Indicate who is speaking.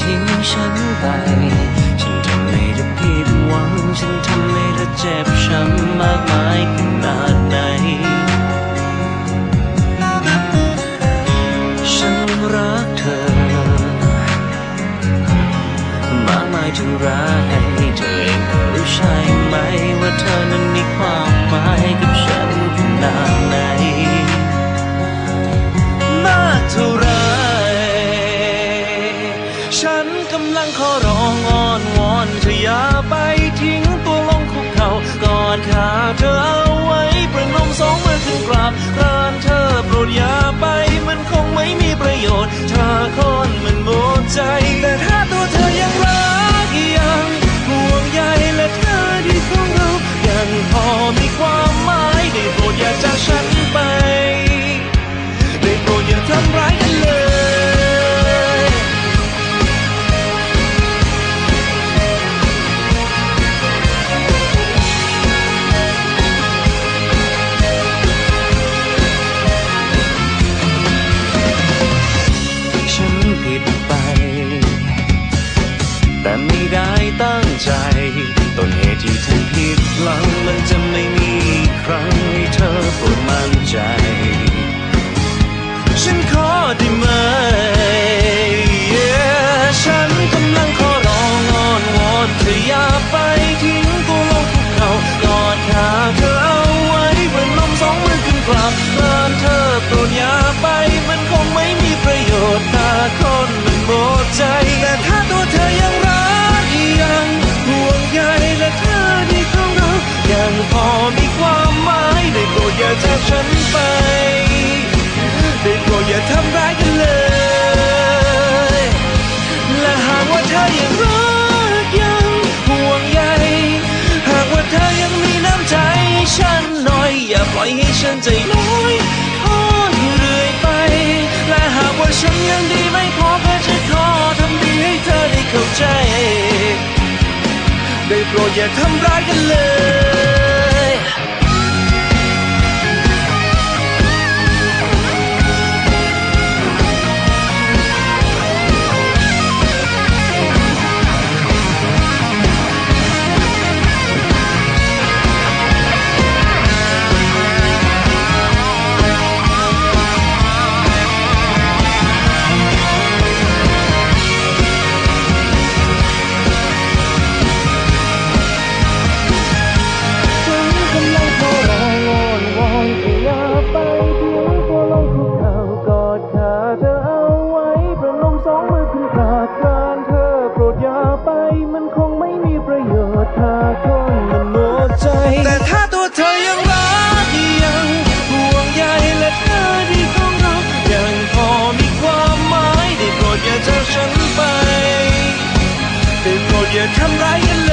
Speaker 1: ทิ้งฉันไป ฉันทำให้เธอผิดหวัง ฉันทำให้เธอเจ็บช้ำมากมายขนาดไหน ฉันรักเธอ มากมายเท่าไรเธอเองรู้ใช่ไหมว่าเธอนั้นมีความหมายกับฉันขนาดไหน ไม่ได้ตั้งใจ ต้นเหตุที่ทำผิดหลังมันจะไม่มีอีกครั้งให้เธอโปรดมั่นใจ ฉันขอได้ไหม Yeah ฉันกำลังขอร้องอ้อนวอนเธออย่าไปที่ จากฉันไป ได้โปรดอย่าทำร้ายกันเลย และหากว่าเธอยังรักยังห่วงใย หากว่าเธอยังมีน้ำใจฉันหน่อย อย่าปล่อยให้ฉันใจน้อยท้ออยู่เรื่อยไป และหากว่าฉันยังดีไม่พอก็จะขอทำดีให้เธอได้เข้าใจ ได้โปรดอย่าทำร้ายกันเลย โยชน์ถ้าคนมันหมดใจ แต่ถ้าตัวเธอยังรักยังห่วงใยและเธอที่ของเรายังพอมีความหมายได้โปรดอย่าจากฉันไปได้โปรดอย่าทำร้ายกัน